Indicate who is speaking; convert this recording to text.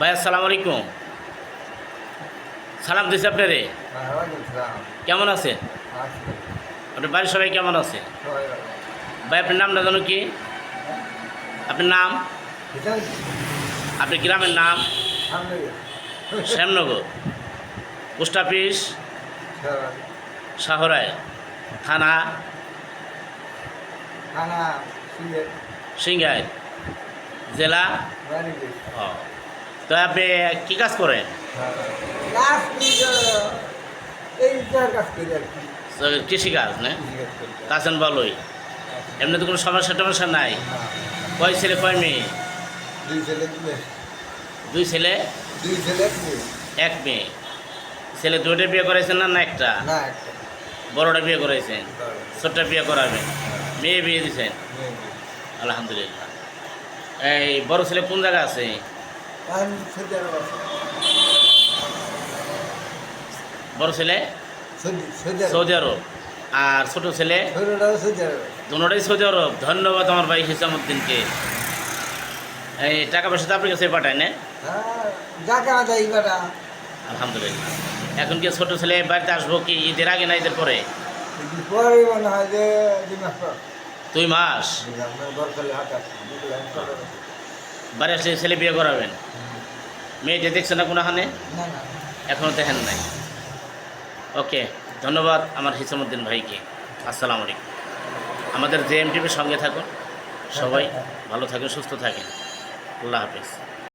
Speaker 1: ভাই আসসালামু আলাইকুম। সালাম দিছি আপনারে। কেমন আছেন? আপনার বাড়ির সবাই কেমন আছে? ভাই আপনার নামটা জানো কি? আপনার নাম? আপনার গ্রামের নাম? শ্যামনগর। Post office? শাহরায়। থানা? সিংহাই জেলা? ও। তো আপনি কী কাজ করেন? কৃষিকাজ না? কাছেন ভালোই। এমনি তো কোনো সমস্যা টমস্যা নাই? কয় ছেলে কয় মেয়ে? দুই ছেলে এক মেয়ে। ছেলে দুইটা বিয়ে করাইছেন না না একটা? বড়টা বিয়ে করাইছেন? ছোটটা বিয়ে করাবেন? মেয়ে বিয়ে দিয়েছেন আলহামদুলিল্লাহ। এই বড় ছেলে কোন জায়গা আছে? বড় ছেলে? সৌদি আরব। আর ছোট ছেলে? দুটাই সৌদি আরব। ধন্যবাদ আমার ভাই হিসামুদ্দিনকে। এই টাকা পয়সা তো আপনার কাছে পাঠায় না? আলহামদুলিল্লাহ। এখন কি ছোট ছেলে বাড়িতে আসব কি ঈদের আগে না ঈদের পরে?
Speaker 2: হয় দুই মাস
Speaker 1: বাড়ি আসলে ছেলে বিয়ে করাবেন? মেয়েটা দেখছে না কোনো
Speaker 2: হানে না।
Speaker 1: এখনও দেখেন নাই। ওকে ধন্যবাদ আমার হিসামুদ্দিন ভাইকে। আসসালামু আলাইকুম। আমাদের জে এম টিভির সঙ্গে থাকুন। সবাই ভালো থাকেন সুস্থ থাকেন। আল্লাহ হাফিজ।